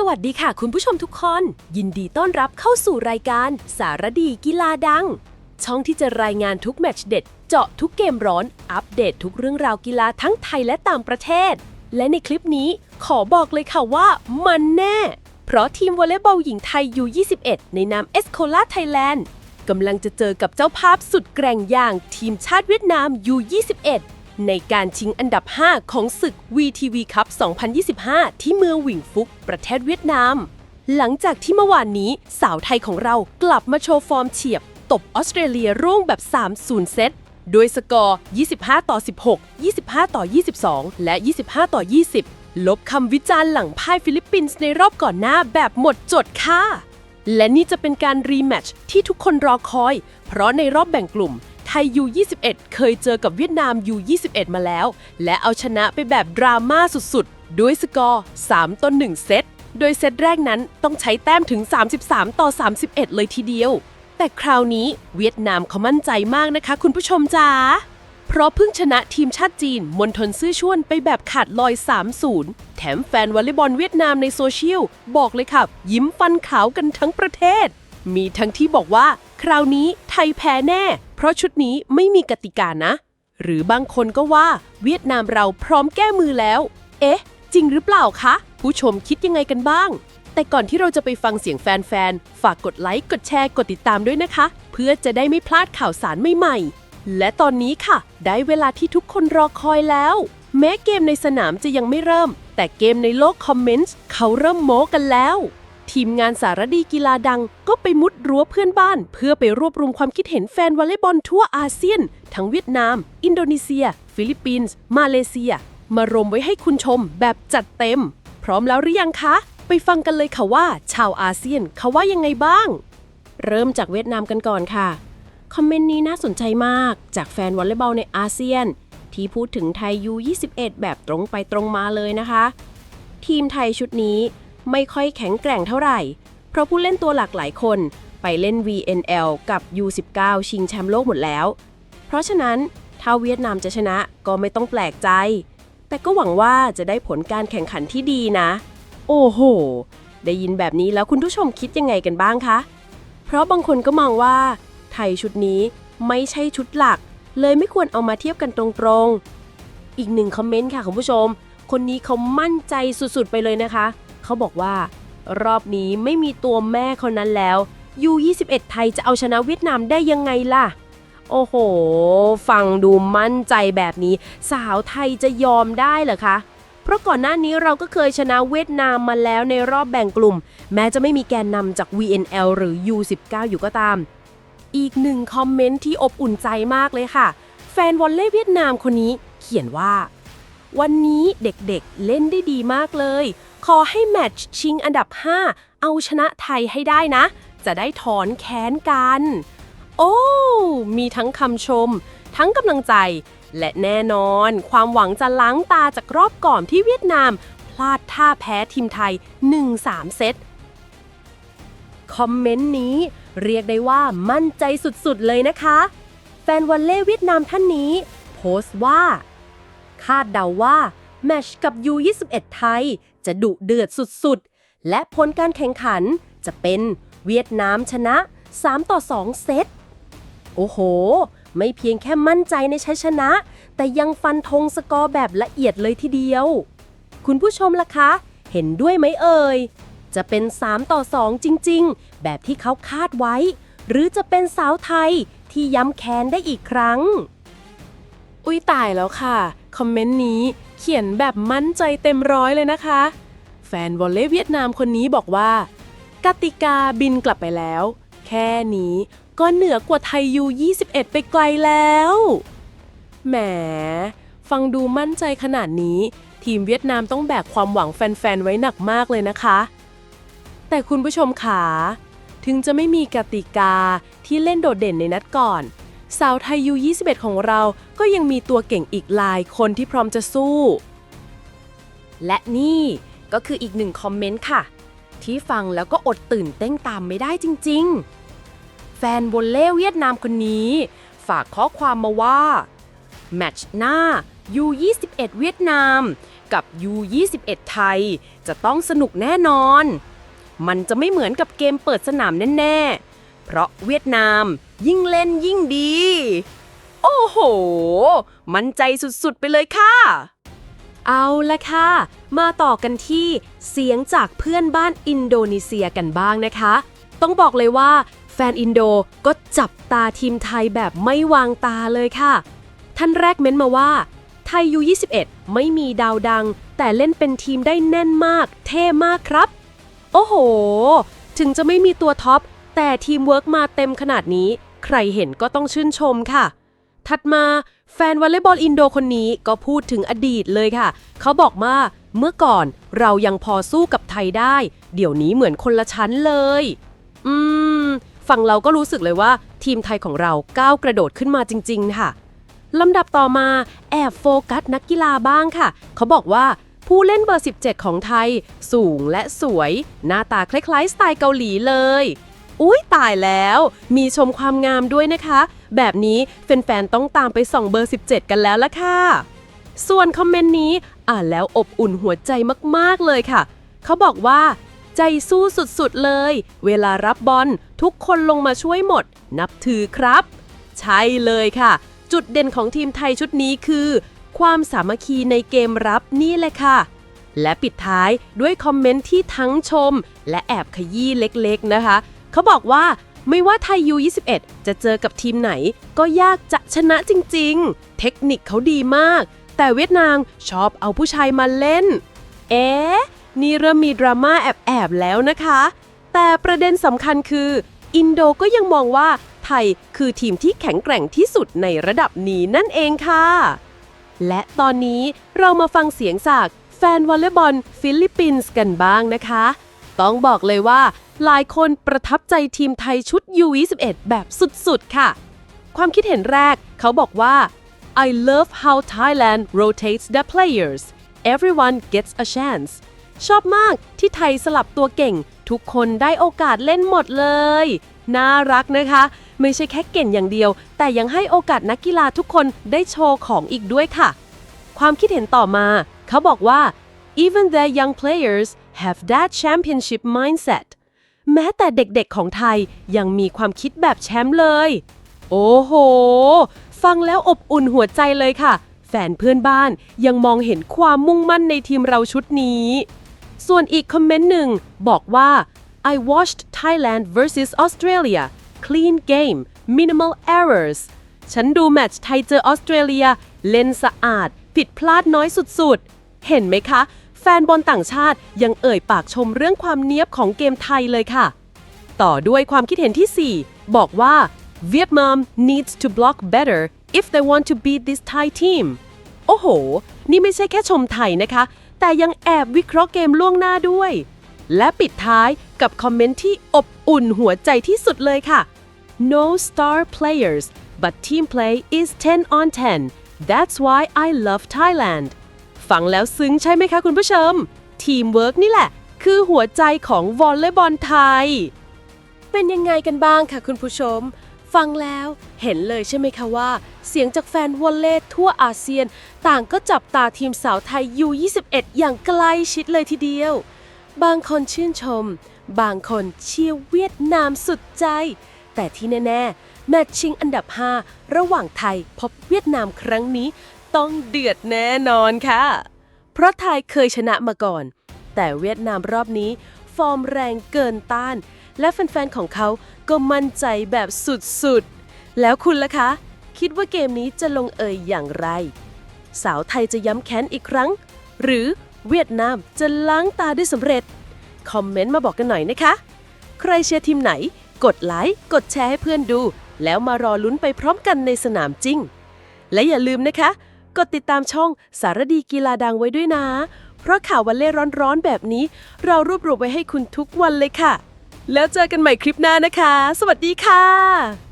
สวัสดีค่ะคุณผู้ชมทุกคน ยินดีต้อนรับเข้าสู่รายการสารดีกีฬาดัง ช่องที่จะรายงานทุกแมตช์เด็ด เจาะทุกเกมร้อน อัปเดตทุกเรื่องราวกีฬาทั้งไทยและต่างประเทศ และในคลิปนี้ขอบอกเลยค่ะว่ามันแน่ เพราะทีมวอลเลย์บอลหญิงไทย U21 ในนามเอสโคลาไทยแลนด์กำลังจะเจอกับเจ้าภาพสุดแกร่งอย่างทีมชาติเวียดนาม U21 ในการชิงอันดับ 5 ของศึก VTV Cup 2025 ที่เมืองหวิงฟุก ประเทศเวียดนาม หลังจากที่เมื่อวานนี้สาวไทยของเรากลับมาโชว์ฟอร์มเฉียบ ตบออสเตรเลียร่วงแบบ 3-0 เซตโดยสกอร์ 25 ต่อ 16 25 ต่อ 22 และ 25 ต่อ 20 ลบคำวิจารณ์หลังพ่ายฟิลิปปินส์ในรอบก่อนหน้าแบบหมดจดค่ะ และนี่จะเป็นการรีแมตช์ที่ทุกคนรอคอย เพราะในรอบแบ่งกลุ่ม ไทย U21 เคยเจอกับเวียดนาม U21 มาแล้ว และเอาชนะไปแบบดราม่าสุดๆ ด้วยสกอร์ 3ต่อ1เซต โดยเซตแรกนั้นต้องใช้แต้มถึง 33 ต่อ 31 เลยทีเดียว แต่คราวนี้เวียดนามเขามั่นใจมากนะคะ คุณผู้ชมจ๋าเพราะเพิ่งชนะทีมชาติจีนมณฑลซื่อชวนไปแบบขาดลอย 3-0 แถมแฟนวอลเลย์บอลเวียดนามในโซเชียล บอกเลยค่ะ ยิ้มฟันขาวกันทั้งประเทศ มีทั้งที่บอกว่า คราวนี้ไทยแพ้แน่ เพราะชุดนี้ไม่มีกติกานะ หรือบางคนก็ว่าเวียดนามเราพร้อมแก้มือแล้ว เอ๊ะ จริงหรือเปล่าคะ ผู้ชมคิดยังไงกันบ้าง แต่ก่อนที่เราจะไปฟังเสียงแฟนๆ ฝากกดไลค์ กดแชร์ กดติดตามด้วยนะคะ เพื่อจะได้ไม่พลาดข่าวสารใหม่ๆ และตอนนี้ค่ะ ได้เวลาที่ทุกคนรอคอยแล้ว แม้เกมในสนามจะยังไม่เริ่ม แต่เกมในโลกคอมเมนต์เขาเริ่มโม้กันแล้ว ทีมงานสารดีกีฬาดังก็ไปมุดรั้วเพื่อนบ้าน เพื่อไปรวบรวมความคิดเห็นแฟนวอลเลย์บอลทั่วอาเซียน ทั้งเวียดนาม อินโดนีเซีย ฟิลิปปินส์ มาเลเซีย มารวมไว้ให้คุณชมแบบจัดเต็ม พร้อมแล้วหรือยังคะ ไปฟังกันเลยค่ะว่า ชาวอาเซียนเขาว่ายังไงบ้าง เริ่มจากเวียดนามกันก่อนค่ะ คอมเมนต์นี้น่าสนใจมาก จากแฟนวอลเลย์บอลในอาเซียน ที่พูดถึงไทยยู21แบบตรงไปตรงมาเลยนะคะ ทีมไทยชุดนี้ ไม่ค่อยแข็งแกร่งเท่าไหร่ เพราะผู้เล่นตัวหลากหลายคนไปเล่น VNL กับ U19 ชิงแชมป์โลกหมดแล้ว เพราะฉะนั้นถ้าเวียดนามจะชนะก็ไม่ต้องแปลกใจ แต่ก็หวังว่าจะได้ผลการแข่งขันที่ดีนะ โอ้โห ได้ยินแบบนี้แล้วคุณผู้ชมคิดยังไงกันบ้างคะ เพราะบางคนก็มองว่า ไทยชุดนี้ไม่ใช่ชุดหลัก เลยไม่ควรเอามาเทียบกันตรงๆ อีกหนึ่งคอมเมนต์ค่ะคุณผู้ชม คนนี้เขามั่นใจสุดๆไปเลยนะคะ เขาบอกว่า รอบนี้ไม่มีตัวแม่คนนั้นแล้ว U21 ไทยจะเอาชนะเวียดนามได้ยังไงล่ะ โอ้โห ฟังดูมั่นใจแบบนี้ สาวไทยจะยอมได้เหรอคะ เพราะก่อนหน้านี้เราก็เคยชนะเวียดนามมาแล้วในรอบแบ่งกลุ่ม แม้จะไม่มีแกนนำจาก VNL หรือ U19 อยู่ก็ตาม อีกหนึ่งคอมเมนต์ที่อบอุ่นใจมากเลยค่ะ แฟนวอลเลย์เวียดนามคนนี้เขียนว่า วันนี้เด็กๆเล่นได้ดีมากเลย ขอให้แมตช์ชิงอันดับ 5 เอาชนะไทยให้ได้นะ จะได้ถอนแค้นกัน โอ้ มีทั้งคำชม ทั้งกำลังใจ และแน่นอน ความหวังจะล้างตาจากรอบก่อนที่เวียดนาม พลาดท่าแพ้ทีมไทย 1-3 เซตคอมเมนต์นี้เรียกได้ว่ามั่นใจสุดๆเลยนะคะ แฟนวอลเล่เวียดนามท่านนี้ โพสต์ว่า คาดเดาว่า แมชกับ U21 ไทย จะดุเดือดสุดๆ และผลการแข่งขันจะเป็นเวียดนามชนะ 3 ต่อ 2 เซต โอ้โห ไม่เพียงแค่มั่นใจในชัยชนะ แต่ยังฟันธงสกอร์แบบละเอียดเลยทีเดียว คุณผู้ชมล่ะคะ เห็นด้วยไหมเอ่ย จะเป็น 3 ต่อ 2 จริง ๆ แบบที่เขาคาดไว้ หรือจะเป็นสาวไทยที่ย้ำแค้นได้อีกครั้ง อุ้ยตายแล้วค่ะ คอมเมนต์นี้ เขียนแบบมั่นใจเต็มร้อยเลยนะคะ แฟนวอลเลย์เวียดนามคนนี้บอกว่า กติกาบินกลับไปแล้ว แค่นี้ก็เหนือกว่าไทยยู21 ไปไกลแล้ว แหม ฟังดูมั่นใจขนาดนี้ ทีมเวียดนามต้องแบกความหวังแฟนๆ ไว้หนักมากเลยนะคะ แต่คุณผู้ชมขา ถึงจะไม่มีกติกาที่เล่นโดดเด่นในนัดก่อน สาวไทยยู21 ของเราก็ยังมีตัวเก่งอีกหลายคนที่พร้อมจะสู้ และนี่ก็คืออีกหนึ่งคอมเมนต์ค่ะ ที่ฟังแล้วก็อดตื่นเต้นตามไม่ได้จริง ๆ แฟนวอลเล่เวียดนามคนนี้ ฝากข้อความมาว่า แมตช์หน้า U21 เวียดนาม กับ U21 ไทย จะต้องสนุกแน่นอน มันจะไม่เหมือนกับเกมเปิดสนามแน่ ๆ เพราะเวียดนาม ยิ่งเล่นยิ่งดี โอ้โห มั่นใจสุดๆไปเลยค่ะ เอาละค่ะ มาต่อกันที่เสียงจากเพื่อนบ้านอินโดนีเซียกันบ้างนะคะ ต้องบอกเลยว่า แฟนอินโดก็จับตาทีมไทยแบบไม่วางตาเลยค่ะ ท่านแรกเม้นมาว่า ไทยยู21 ไม่มีดาวดัง แต่เล่นเป็นทีมได้แน่นมาก เท่มากครับ โอ้โห ถึงจะไม่มีตัวท็อปแต่ทีมเวิร์กมาเต็มขนาดนี้ ใครเห็นก็ต้องชื่นชมค่ะ ถัดมาแฟนวอลเลย์บอลอินโดคนนี้ก็พูดถึงอดีตเลยค่ะ เขาบอกว่าเมื่อก่อนเรายังพอสู้กับไทยได้ เดี๋ยวนี้เหมือนคนละชั้นเลย อืมฟังเราก็รู้สึกเลยว่า ทีมไทยของเราก้าวกระโดดขึ้นมาจริง ๆ ค่ะลำดับต่อมาแอบโฟกัสนักกีฬาบ้างค่ะ เขาบอกว่าผู้เล่นเบอร์ 17 ของไทย สูงและสวย หน้าตาคล้ายๆ สไตล์เกาหลีเลย อุ้ยตายแล้ว มีชมความงามด้วยนะคะ แบบนี้แฟนๆต้องตามไปส่องเบอร์ 17 กันแล้วละค่ะ ส่วนคอมเมนต์นี้อ่านแล้วอบอุ่นหัวใจมากๆเลยค่ะ เขาบอกว่า ใจสู้สุดๆเลย เวลารับบอลทุกคนลงมาช่วยหมด นับถือครับ ใช่เลยค่ะ จุดเด่นของทีมไทยชุดนี้คือ ความสามัคคีในเกมรับนี่แหละค่ะและปิดท้ายด้วยคอมเมนต์ที่ทั้งชม และแอบขยี้เล็กๆนะคะ เขาบอกว่าไม่ว่าไทยยู21 จะเจอกับทีมไหน ก็ยากจะชนะจริงๆ เทคนิคเขาดีมาก แต่เวียดนามชอบเอาผู้ชายมาเล่น เอ๊ะ นี่เริ่มมีดราม่าแอบๆแล้วนะคะ แต่ประเด็นสำคัญคือ อินโดก็ยังมองว่าไทยคือทีมที่แข็งแกร่งที่สุดในระดับนี้นั่นเองค่ะ และตอนนี้เรามาฟังเสียงจากแฟนวอลเลย์บอลฟิลิปปินส์กันบ้างนะคะ ต้องบอกเลยว่า หลายคนประทับใจทีมไทยชุด U21 แบบสุดๆ ค่ะ ความคิดเห็นแรกเขาบอกว่า I love how Thailand rotates their players everyone gets a chance ชอบมากที่ไทยสลับตัวเก่ง ทุกคนได้โอกาสเล่นหมดเลย น่ารักนะคะ ไม่ใช่แค่เก่งอย่างเดียว แต่ยังให้โอกาสนักกีฬาทุกคนได้โชว์ของอีกด้วยค่ะ ความคิดเห็นต่อมา เขาบอกว่า even their young players have that championship mindset แม้แต่เด็กๆของไทยยังมีความคิดแบบแชมป์เลย โอ้โห ฟังแล้วอบอุ่นหัวใจเลยค่ะ แฟนเพื่อนบ้านยังมองเห็นความมุ่งมั่นในทีมเราชุดนี้ ส่วนอีกคอมเมนต์หนึ่งบอกว่า I watched Thailand versus Australia clean game minimal errors ฉันดูแมตช์ไทยเจอออสเตรเลีย เล่นสะอาด ผิดพลาดน้อยสุดๆ เห็นไหมคะ ฟนบอลต่างชาติยังเอ่ยปากชมเรื่องความเนี้ยบของเกมไทยเลยค่ะ ต่อด้วยความคิดเห็นที่ 4 บอกว่า Vietnam needs to block better if they want to beat this Thai team โอ้โห นี่ไม่ใช่แค่ชมไทยนะคะ แต่ยังแอบวิเคราะห์เกมล่วงหน้าด้วย และปิดท้ายกับคอมเมนต์ที่อบอุ่นหัวใจที่สุดเลยค่ะ No star players but team play is 10 on 10 That's why I love Thailand ฟังแล้วซึ้งใช่ไหมคะคุณผู้ชม ทีมเวิร์กนี่แหละ คือหัวใจของวอลเลย์บอลไทย เป็นยังไงกันบ้างค่ะคุณผู้ชม ฟังแล้วเห็นเลยใช่ไหมคะว่า เสียงจากแฟนวอลเลย์ทั่วอาเซียน ต่างก็จับตาทีมสาวไทย U21 อย่างใกล้ชิดเลยทีเดียว บางคนชื่นชม บางคนเชียร์เวียดนามสุดใจ แต่ที่แน่ๆแมตช์ชิงอันดับ 5 ระหว่างไทยพบเวียดนามครั้งนี้ ต้องเดือดแน่นอนค่ะ เพราะไทยเคยชนะมาก่อน แต่เวียดนามรอบนี้ ฟอร์มแรงเกินต้าน และแฟนๆของเขาก็มั่นใจแบบสุดๆ แล้วคุณล่ะคะ คิดว่าเกมนี้จะลงเอยอย่างไร สาวไทยจะย้ำแค้นอีกครั้ง หรือเวียดนามจะล้างตาได้สำเร็จ คอมเมนต์มาบอกกันหน่อยนะคะ ใครเชียร์ทีมไหน กดไลค์กดแชร์ให้เพื่อนดู แล้วมารอลุ้นไปพร้อมกันในสนามจริง และอย่าลืมนะคะ กดติดตามช่องสารดีกีฬาดังไว้ด้วยนะ เพราะข่าววันเล่ร้อนๆแบบนี้ เรารวบรวมไว้ให้คุณทุกวันเลยค่ะ แล้วเจอกันใหม่คลิปหน้านะคะ สวัสดีค่ะ